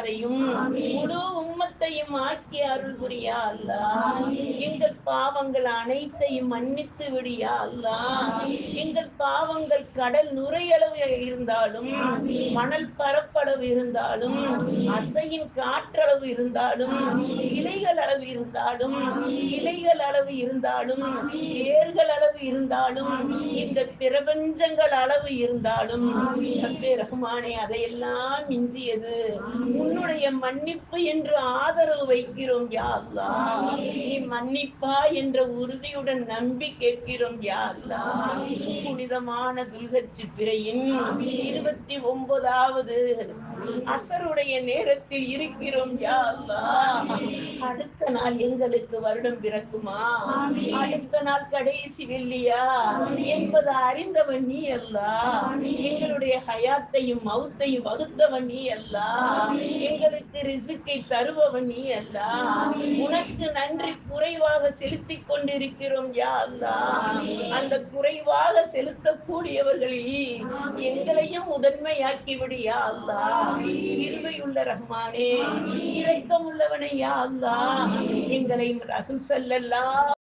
குடும்பத்தாரையும் முழு உம்மத்தையும் ஆக்கி அருள் புரியா அல்லா. எங்கள் பாவங்கள் அனைத்தையும் மன்னித்து விடியா அல்லா. எங்கள் பாவங்கள் கடல் நுரையளவு இருந்தாலும் மணல் பரப்பளவு இருந்தாலும் அசையின் காற்றளவு இருந்தாலும் இலைகள் அளவு இருந்தாலும் இலைகள் அளவு இருந்தாலும் ஏர்கள் இருந்தாலும் இந்த பிரபஞ்சங்கள் அளவு இருந்தாலும் ரப்பே ரஹ்மானே அதையெல்லாம் மிஞ்சியது. உன்னுடைய மன்னிப்பு என்று ஆதரவு வைக்கிறோம் யாருலா நீ மன்னிப்பா என்ற உறுதியுடன் நம்பி கேட்கிறோம் யாருலா புனிதமான துல்கச்சி பிறையின் இருபத்தி ஒன்பதாவது அசருடைய நேரத்தில் இருக்கிறோம் யாருலா அடுத்த நாள் எங்களுக்கு வருடம் பிறக்குமா? அடுத்த நாள் கடைசி வெள்ளியா? என்பது அறிந்தவன் நீ அல்லா. எங்களுடைய ஹயாத்தையும் மௌத்தையும் வகுத்தவன் நீ அல்லா. எங்களுக்கு ரிசுக்கை தருபவன் நீ அல்லா. உனக்கு நன்றி குறைவாக செலுத்திக் கொண்டிருக்கிறோம் யா அல்லா. அந்த குறைவாக செலுத்தக்கூடியவர்களில் எங்களையும் முதன்மையாக்கி விடு யா அல்லா. இருமையுள்ள ரஹ்மானே. இரக்கமுள்ளவனை யா அல்லா. எங்களை ரசூல் ஸல்லல்லாஹு